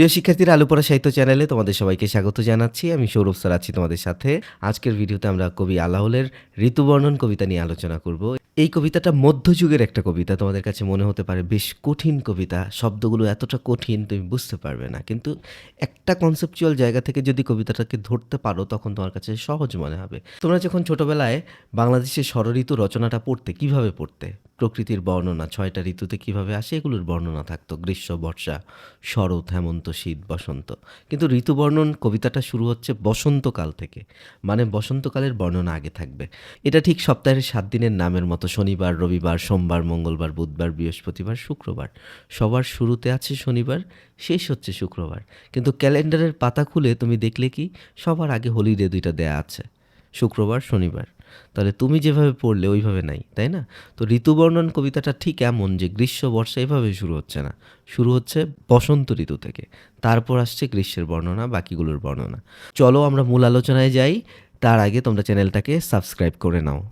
প্রিয় শিক্ষার্থীরা আলুপড়া সাহিত্য চ্যানেলে তোমাদের সবাইকে স্বাগত জানাচ্ছি। আমি সৌরভ স্যার, আছি তোমাদের সাথে। আজকের ভিডিওতে আমরা কবি আলাহলের ঋতুবর্ণন কবিতা নিয়ে আলোচনা করব। এই কবিতাটা মধ্যযুগের একটা কবিতা, তোমাদের কাছে মনে হতে পারে বেশ কঠিন কবিতা, শব্দগুলো এতটা কঠিন তুমি বুঝতে পারবে না। কিন্তু একটা কনসেপচুয়াল জায়গা থেকে যদি কবিতাটাকে ধরতে পারো, তখন তোমার কাছে সহজ মনে হবে। তোমরা যখন ছোটবেলায় বাংলাদেশের ষড়ঋতু রচনাটা পড়তে, কীভাবে পড়তে? প্রকৃতির বর্ণনা, ছয়টা ঋতুতে কীভাবে আসে, এগুলোর বর্ণনা থাকতো। গ্রীষ্ম, বর্ষা, শরৎ, হেমন্ত, শীত, বসন্ত। কিন্তু ঋতুবর্ণন কবিতাটা শুরু হচ্ছে বসন্তকাল থেকে। মানে বসন্তকালের বর্ণনা আগে থাকবে। এটা ঠিক সপ্তাহের সাত দিনের নামের মতো শনিবার, রবিবার, সোমবার, মঙ্গলবার, বুধবার, বৃহস্পতিবার, শুক্রবার। সবার শুরুতে আছে শনিবার, শেষ হচ্ছে শুক্রবার। কিন্তু ক্যালেন্ডারের পাতা খুলে তুমি দেখলে কি, সবার আগে হোলিডে দুইটা দেয়া আছে, শুক্রবার, শনিবার। তাহলে তুমি যেভাবে পড়লে ওইভাবে নাই, তাই না? তো ঋতুবর্ণন কবিতাটা ঠিক এমন যে গ্রীষ্ম, বর্ষা এভাবে শুরু হচ্ছে না। শুরু হচ্ছে বসন্ত ঋতু থেকে, তারপর আসছে গ্রীষ্মের বর্ণনা, বাকিগুলোর বর্ণনা। চলো আমরা মূল আলোচনায় যাই, তার আগে তোমরা চ্যানেলটাকে সাবস্ক্রাইব করে নাও।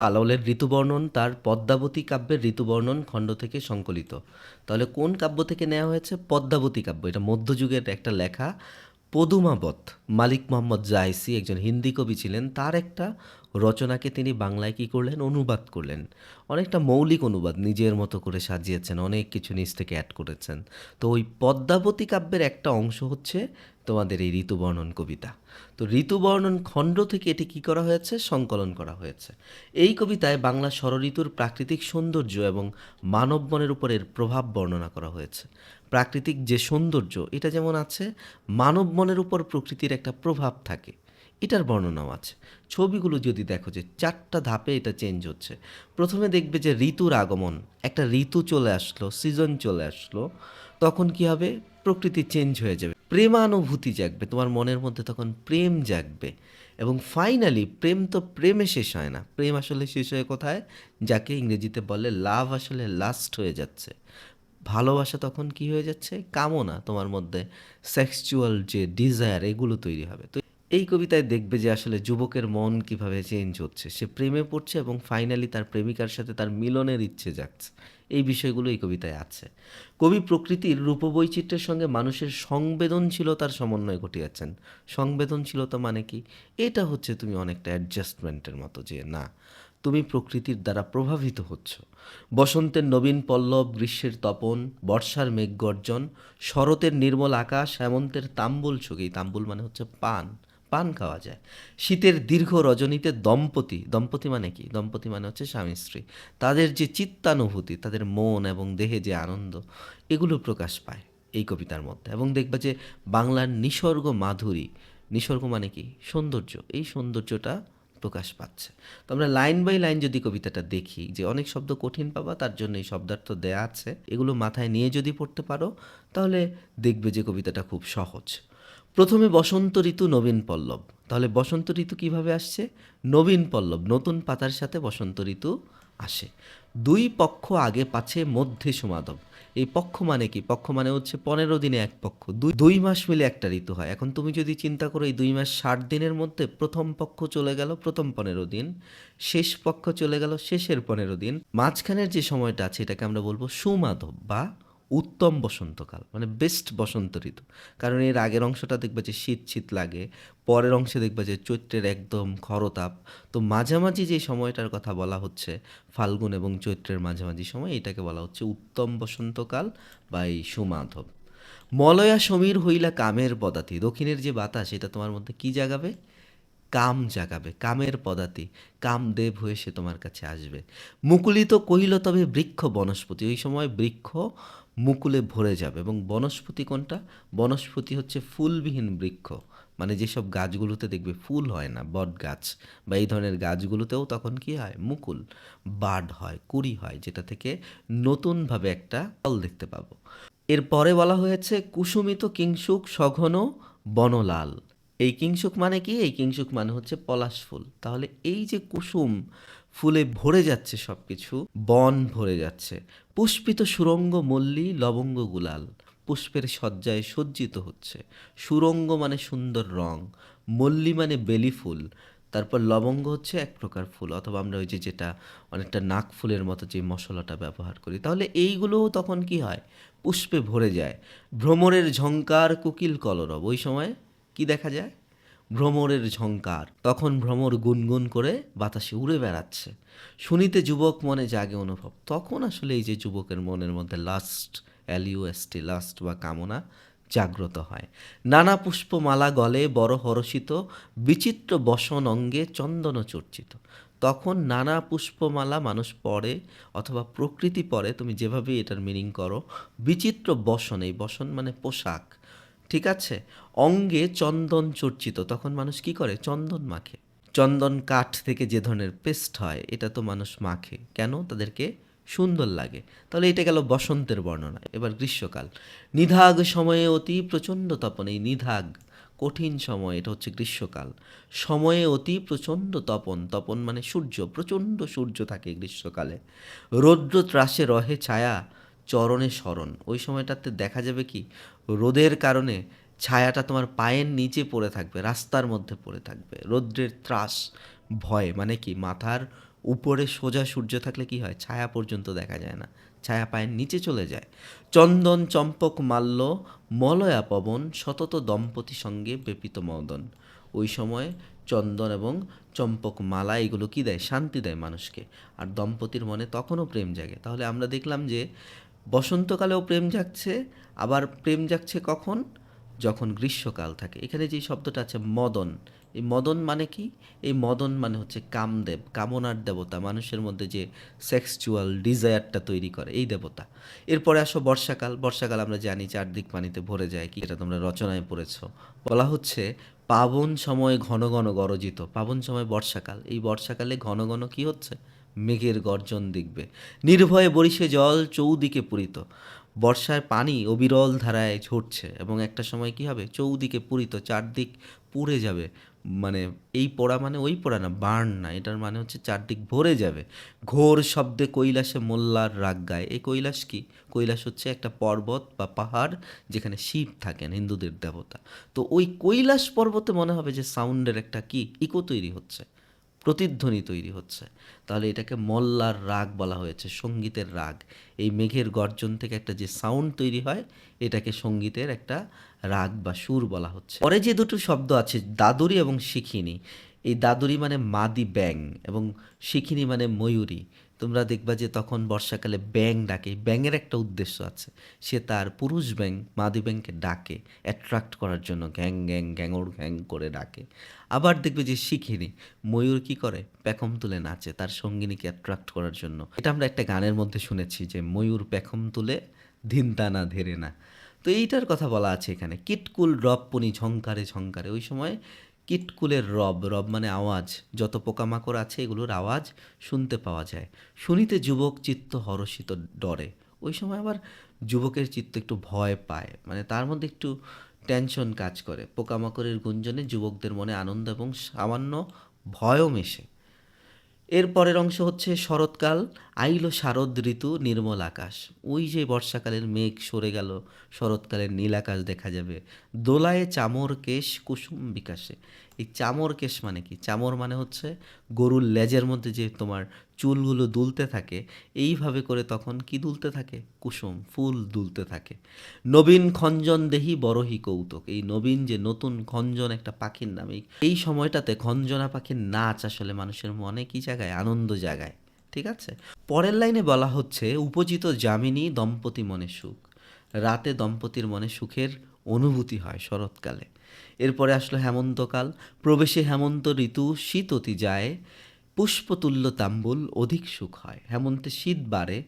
আলাউলের ঋতুবর্ণন তার পদ্মাবতী কাব্যের ঋতুবর্ণন খণ্ড থেকে সংকলিত। তাহলে কোন কাব্য থেকে নেওয়া হয়েছে? পদ্মাবতী কাব্য। এটা মধ্যযুগের একটা লেখা। পদুমাবত, মালিক মোহাম্মদ জাইসি একজন হিন্দি কবি ছিলেন। তার একটা রচনাকে তিনি বাংলায় কী করলেন? অনুবাদ করলেন। অনেকটা মৌলিক অনুবাদ, নিজের মতো করে সাজিয়েছেন, অনেক কিছু নিজ থেকে অ্যাড করেছেন। তো ওই পদ্মাবতী কাব্যের একটা অংশ হচ্ছে তোমাদের এই ঋতুবর্ণন কবিতা। তো ঋতুবর্ণন খণ্ড থেকে এটি কী করা হয়েছে? সংকলন করা হয়েছে। এই কবিতায় বাংলা ষড়ঋতুর প্রাকৃতিক সৌন্দর্য এবং মানব মনের উপর এর প্রভাব বর্ণনা করা হয়েছে। প্রাকৃতিক যে সৌন্দর্য, এটা যেমন আছে মানব মনের উপর প্রকৃতির একটা প্রভাব থাকে। এটার বর্ণনাও আছে। ছবিগুলো যদি দেখো যে চারটা ধাপে এটা চেঞ্জ হচ্ছে। প্রথমে দেখবে যে ঋতুর আগমন, একটা ঋতু চলে আসলো সিজন চলে আসলো, তখন কি হবে? প্রকৃতি চেঞ্জ হয়ে যাবে। প্রেমানুভূতি জাগবে, তোমার মনের মধ্যে তখন প্রেম জাগবে এবং ফাইনালি প্রেম তো প্রেমে শেষ হয় না। প্রেম আসলে শেষ হয়ে কোথায়? যাকে ইংরেজিতে বলে লাভ আসলে লাস্ট হয়ে যাচ্ছে। ভালোবাসা তখন কি হয়ে যাচ্ছে? কামনা তোমার মধ্যে সেক্সচুয়াল যে ডিজায়ার এগুলো তৈরি হবে। তো এই কবিতায় দেখবে যে আসলে যুবকের মন কীভাবে চেঞ্জ হচ্ছে। সে প্রেমে পড়ছে এবং ফাইনালি তার প্রেমিকার সাথে তার মিলনের ইচ্ছে যাচ্ছে এই বিষয়গুলো এই কবিতায় আছে। কবি প্রকৃতির রূপবৈচিত্র্যের সঙ্গে মানুষের সংবেদনশীলতার সমন্বয় ঘটিয়েছেন। সংবেদনশীলতা মানে কি? এটা হচ্ছে তুমি অনেকটা অ্যাডজাস্টমেন্টের মতো যে, না, তুমি প্রকৃতির দ্বারা প্রভাবিত হচ্ছ। বসন্তের নবীন পল্লব, গ্রীষ্মের তপন, বর্ষার মেঘ গর্জন শরতের নির্মল আকাশ, হেমন্তের তাম্বুল ছবি তাম্বুল মানে হচ্ছে পান। পান খাওয়া যায়। শীতের দীর্ঘ রজনীতে দম্পতি দম্পতি মানে কি? দম্পতি মানে হচ্ছে স্বামী, স্ত্রী। তাদের যে চিত্তানুভূতি, তাদের মন এবং দেহে যে আনন্দ, এগুলো প্রকাশ পায় এই কবিতার মধ্যে। এবং দেখবা যে বাংলার নিসর্গ মাধুরী, নিসর্গ মানে কি? সৌন্দর্য। এই সৌন্দর্যটা প্রকাশ পাচ্ছে। তো আমরা লাইন বাই লাইন যদি কবিতাটা দেখি, যে অনেক শব্দ কঠিন পাবা, তার জন্য এই শব্দার্থ দেয়া আছে। এগুলো মাথায় নিয়ে যদি পড়তে পারো, তাহলে দেখবে যে কবিতাটা খুব সহজ। প্রথমে বসন্ত ঋতু, নবীন পল্লব। তাহলে বসন্ত ঋতু কীভাবে আসছে? নবীন পল্লব, নতুন পাতার সাথে বসন্ত ঋতু আসে। দুই পক্ষ আগে পাছে মধ্যে সমাদব এই পক্ষ মানে কি? পক্ষ মানে হচ্ছে পনেরো দিনে এক পক্ষ। দুই দুই মাস মিলে একটা ঋতু হয়। এখন তুমি যদি চিন্তা করো, এই দুই মাস ষাট দিনের মধ্যে প্রথম পক্ষ চলে গেল প্রথম পনেরো দিন, শেষ পক্ষ চলে গেল শেষের পনেরো দিন। মাঝখানের যে সময়টা আছে, এটাকে আমরা বলব সুমাধব বা উত্তম বসন্তকাল মানে বেস্ট বসন্ত ঋতু। কারণ এর আগের অংশটা দেখবে যে শীত শীত লাগে, পরের অংশে দেখবে যে চৈত্রের একদম খরতাপ। তো মাঝামাঝি যে সময়টার কথা বলা হচ্ছে, ফাল্গুন এবং চৈত্রের মাঝামাঝি সময়, এটাকে বলা হচ্ছে উত্তম বসন্তকাল বা এই সুমাধব। মলয়া সমীর হইলা কামের পদাতি। দক্ষিণের যে বাতাস, এটা তোমার মধ্যে কি জাগাবে? কাম জাগাবে, কামের পদাতি। কামদেব হয়ে সে তোমার কাছে আসবে। মুকুলিত কহিল তবে বৃক্ষ বনস্পতি। ওই সময় বৃক্ষ মুকুলে ভরে যাবে এবং বনস্পতি কোনটা? বনস্পতি হচ্ছে ফুলবিহীন বৃক্ষ। মানে যেসব গাছগুলোতে দেখবে ফুল হয় না, বট গাছ বা এই ধরনের গাছগুলোতেও তখন কি হয়? মুকুল, বাড হয়, কুড়ি হয়, যেটা থেকে নতুনভাবে একটা ফল দেখতে পাবো। এরপরে বলা হয়েছে কুসুমিত কিংসুক সঘন বনলাল। এই কিংসুক মানে কি? এই কিংসুক মানে হচ্ছে পলাশ ফুল। তাহলে এই যে কুসুম ফুলে ভরে যাচ্ছে সব কিছু বন ভরে যাচ্ছে। পুষ্পিত সুরঙ্গ মল্লী, লবঙ্গ গুলাল। পুষ্পের সজ্জায় সজ্জিত হচ্ছে। সুরঙ্গ মানে সুন্দর রং, মল্লি মানে বেলি ফুল। তারপর লবঙ্গ হচ্ছে এক প্রকার ফুল, অথবা আমরা ওই যে যেটা অনেকটা নাক ফুলের মতো যে মশলাটা ব্যবহার করি। তাহলে এইগুলোও তখন কি হয়? পুষ্পে ভরে যায়। ভ্রমরের ঝঙ্কার কুকিল, কলরব। ওই সময় কি দেখা যায়? ভ্রমরের ঝঙ্কার তখন ভ্রমর গুনগুন করে বাতাসে উড়ে বেড়াচ্ছে। শুনিতে যুবক মনে জাগে অনুভব। তখন আসলে এই যে যুবকের মনের মধ্যে লাস্ট এলইউএসটি লাস্ট বা কামনা জাগ্রত হয়। নানা পুষ্পমালা গলে বড় হরষিত, বিচিত্র বসন অঙ্গে চন্দন চর্চিত। তখন নানা পুষ্পমালা মানুষ পড়ে অথবা প্রকৃতি পড়ে, তুমি যেভাবে এটার মিনিং করো, বিচিত্র বসন, এই বসন মানে পোশাক। ঠিক আছে? অঙ্গে চন্দন চর্চিত। তখন মানুষ কি করে? চন্দন মাখে। চন্দন কাঠ থেকে যে ধরনের পেস্ট হয়, এটা তো মানুষ মাখে। কেন? তাদেরকে সুন্দর লাগে। তাহলে এটা গেল বসন্তের বর্ণনা, এবার গ্রীষ্মকাল। নিধাগ সময়ে অতি প্রচণ্ড তপন, এই নিধাগ কঠিন সময়, এটা হচ্ছে গ্রীষ্মকাল। সময়ে অতি প্রচণ্ড তপন তপন মানে সূর্য, প্রচণ্ড সূর্য থাকে গ্রীষ্মকালে। রৌদ্র ত্রাসে রহে ছায়া চরণে স্মরণ। ওই সময়টাতে দেখা যাবে কি, রোদের কারণে ছায়াটা তোমার পায়ের নিচে পড়ে থাকবে, রাস্তার মধ্যে পড়ে থাকবে। রৌদ্রের ত্রাস, ভয় মানে কি, মাথার উপরে সোজা সূর্য থাকলে কি হয়, ছায়া পর্যন্ত দেখা যায় না, ছায়া পায়ের নিচে চলে যায়। চন্দন চম্পক মাল্য, মলয়া পবন, সতত দম্পতি সঙ্গে বেপিত মদন। ওই সময় চন্দন এবং চম্পক মালা, এগুলো কী দেয়? শান্তি দেয় মানুষকে। আর দম্পতির মনে তখনও প্রেম জাগে। তাহলে আমরা দেখলাম যে বসন্তকালেও প্রেম জাগছে, আবার প্রেম জাগছে কখন? যখন গ্রীষ্মকাল থাকে। এখানে যে শব্দটা আছে মদন, এই মদন মানে কি? এই মদন মানে হচ্ছে কামদেব, কামনার দেবতা, মানুষের মধ্যে যে সেক্সচুয়াল ডিজায়ারটা তৈরি করে, এই দেবতা। এরপরে আসো বর্ষাকাল। বর্ষাকাল আমরা জানি চারদিক পানিতে ভরে যায় কি? এটা তোমরা রচনায় পড়েছ। বলা হচ্ছে পাবন সময় ঘন ঘন গরজিত। পাবন সময় বর্ষাকাল। এই বর্ষাকালে ঘন ঘন কি হচ্ছে? মেঘের গর্জন দেখবে। নির্ভয়ে বরিশে জল চৌদিকে পূরিত। বর্ষায় পানি অবিরল ধারায় ঝরছে এবং একটা সময় কি হবে? চৌদিকে পূরিত, চারদিক পুড়ে যাবে। মানে এই পোড়া মানে ওই পোড়া না, বার্ন না, এটার মানে হচ্ছে চারদিক ভরে যাবে। ঘোর শব্দে কৈলাসে মোল্লার রাগ গায়। এই কৈলাস কি? কৈলাস হচ্ছে একটা পর্বত বা পাহাড় যেখানে শিব থাকেন, হিন্দুদের দেবতা। তো ওই কৈলাস পর্বতে মনে হবে যে সাউন্ডের একটা কি? ইকো তৈরি হচ্ছে। প্রতিধ্বনি তৈরি হচ্ছে। তাহলে এটাকে মল্লার রাগ বলা হয়েছে, সঙ্গীতের রাগ। এই মেঘের গর্জন থেকে একটা যে সাউন্ড তৈরি হয়, এটাকে সঙ্গীতের একটা রাগ বা সুর বলা হচ্ছে। পরে যে দুটো শব্দ আছে, দাদুরি এবং শিখিনি, এই দাদুরি মানে মাদি ব্যাং এবং শিখিনি মানে ময়ূরী। তোমরা দেখবা যে তখন বর্ষাকালে ব্যাং ডাকে। ব্যাঙের একটা উদ্দেশ্য আছে। সে তার পুরুষ ব্যাং মাদি ব্যাংকে ডাকে অ্যাট্রাক্ট করার জন্য গ্যাং গ্যাং, গ্যাঙর, গ্যাং করে ডাকে। আবার দেখবে যে শিখিনি, ময়ূর কি করে? পেখম তুলে নাচে, তার সঙ্গিনীকে অ্যাট্রাক্ট করার জন্য। এটা আমরা একটা গানের মধ্যে শুনেছি যে ময়ূর পেখম তুলে ধিনতানা ধেরে না। তো এইটার কথা বলা আছে এখানে। কিটকুল রব পনি ঝঙ্কারে ঝঙ্কারে ওই সময় কিটকুলের রব রব মানে আওয়াজ। যত পোকামাকড় আছে, এগুলোর আওয়াজ শুনতে পাওয়া যায়। শুনিতে যুবক চিত্ত হরষিত ডরে। ওই সময় আবার যুবকের চিত্ত একটু ভয় পায়। মানে তার মধ্যে একটু টেনশন কাজ করে। পোকামাকড়ের গুঞ্জনে যুবকদের মনে আনন্দ এবং সামান্য ভয়ও মেশে। এর পরের অংশ হচ্ছে শরৎকাল, আইল শারদ ঋতু, নির্মল আকাশ। ওই যে বর্ষাকালের মেঘ সরে গেল, শরৎকালের নীল আকাশ দেখা যাবে। দোলায় চামর কেশ কুসুম বিকাশে। এই চামর কেশ মানে কি? চামর মানে হচ্ছে গরুর লেজের মধ্যে যে তোমার চুলগুলো দুলতে থাকে, এইভাবে করে তখন কি দুলতে থাকে? কুসুম ফুল দুলতে থাকে। নবীন খঞ্জন দেহি বড়হি কৌতুক। এই নবীন যে নতুন খঞ্জন একটা পাখির নাম, এই- সময়টাতে খঞ্জনা পাখির নাচ আসলে মানুষের মনে কি জায়গায় আনন্দ জাগায়। ঠিক আছে? পরের লাইনে বলা হচ্ছে, উপজিত যামিনী দম্পতি মনে সুখ। রাতে দম্পতির মনে সুখের অনুভূতি হয় শরৎকালে। এরপরে আসলো হেমন্তকাল। প্রবেশে হেমন্ত ঋতু শীত অতি যায়, পুষ্পতুল্য তাম্বুল অধিক সুখ হয়। হেমন্তে শীত বাড়ে,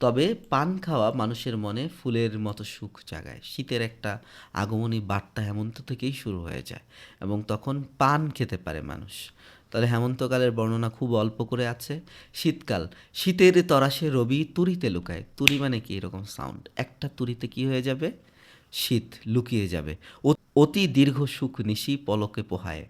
তবে পান খাওয়া মানুষের মনে ফুলের মতো সুখ জাগায়। শীতের একটা আগমনী বার্তা হেমন্ত থেকেই শুরু হয়ে যায় এবং তখন পান খেতে পারে মানুষ। তাহলে হেমন্তকালের বর্ণনা খুব অল্প করে আছে। শীতকাল, শীতের তরাসে রবি তুরিতে লুকায়। তুরি মানে কি? এরকম সাউন্ড একটা তুরিতে কি হয়ে যাবে? শীত লুকিয়ে যাবে। অতি দীর্ঘ সুখ নিশি পলকে পোহায়।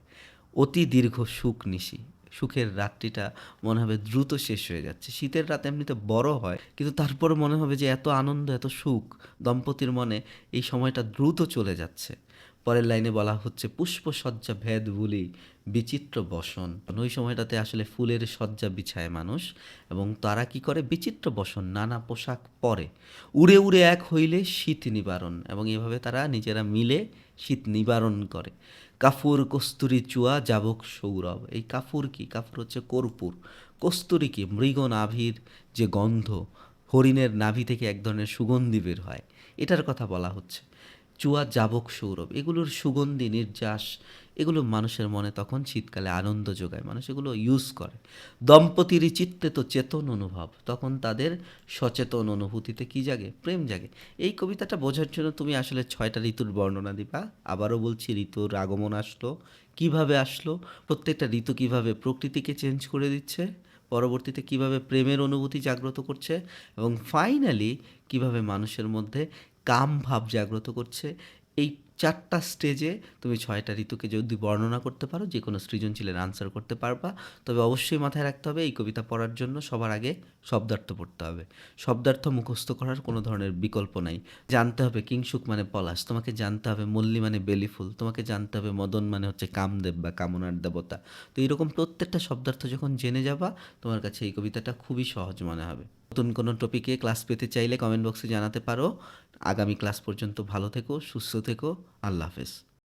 অতি দীর্ঘ সুখ নিশি। সুখের রাত্রিটা মনে হবে দ্রুত শেষ হয়ে যাচ্ছে। শীতের রাত এমনিতে বড় হয়, কিন্তু তারপর মনে হবে যে এত আনন্দ, এত সুখ, দম্পতির মনে এই সময়টা দ্রুত চলে যাচ্ছে। পরের লাইনে বলা হচ্ছে, পুষ্পসজ্জা ভেদ বুলি বিচিত্র বসন। ওই সময়টাতে আসলে ফুলের সজ্জা বিছায় মানুষ এবং তারা কি করে? বিচিত্র বসন, নানা পোশাক পরে। উড়ে উড়ে এক হইলে শীত নিবারণ এবং এভাবে তারা নিজেরা মিলে শীত নিবারণ করে। কাফুর কস্তুরি চুয়া যাবক সৌরভ। এই কাফুর কি? কাফুর হচ্ছে কর্পূর। কস্তুরি কি? মৃগ নাভির যে গন্ধ, হরিণের নাভি থেকে এক ধরনের সুগন্ধি বের হয়। এটার কথা বলা হচ্ছে। চুয়া যাবক সৌরভ, এগুলোর সুগন্ধি নির্যাস, এগুলো মানুষের মনে তখন শীতকালে আনন্দ যোগায়, মানুষ এগুলো ইউজ করে। দম্পতির চিত্তে তো চেতন অনুভব, তখন তাদের সচেতন অনুভূতিতে কি জাগে? প্রেম জাগে। এই কবিতাটা বোঝার জন্য তুমি আসলে ছয়টা ঋতুর বর্ণনা দিবা, আবারও বলছি ঋতুর আগমন আসলো, কীভাবে আসলো, প্রত্যেকটা ঋতু কীভাবে প্রকৃতিকে চেঞ্জ করে দিচ্ছে, পরবর্তীতে কীভাবে প্রেমের অনুভূতি জাগ্রত করছে, এবং ফাইনালি কীভাবে মানুষের মধ্যে কাম ভাব জাগ্রত করছে। এই চারটা স্টেজে তুমি ছয়টা ঋতুকে যদি বর্ণনা করতে পারো যে কোনো সৃজনশীলের আনসার করতে পারবা। তবে অবশ্যই মাথায় রাখতে হবে, এই কবিতা পড়ার জন্য সবার আগে শব্দার্থ পড়তে হবে। শব্দার্থ মুখস্থ করার কোনো ধরনের বিকল্প নাই। জানতে হবে কিংসুক মানে পলাশ, তোমাকে জানতে হবে মল্লী মানে বেলিফুল তোমাকে জানতে হবে মদন মানে হচ্ছে কামদেব বা কামনার দেবতা। তো এরকম প্রত্যেকটা শব্দার্থ যখন জেনে যাবা, তোমার কাছে এই কবিতাটা খুবই সহজ মনে হবে। নতুন কোনো টপিকে ক্লাস পেতে চাইলে কমেন্ট বক্সে জানাতে পারো। আগামী ক্লাস পর্যন্ত ভালো থেকো, সুস্থ থেকো। আল্লাহ হাফেজ।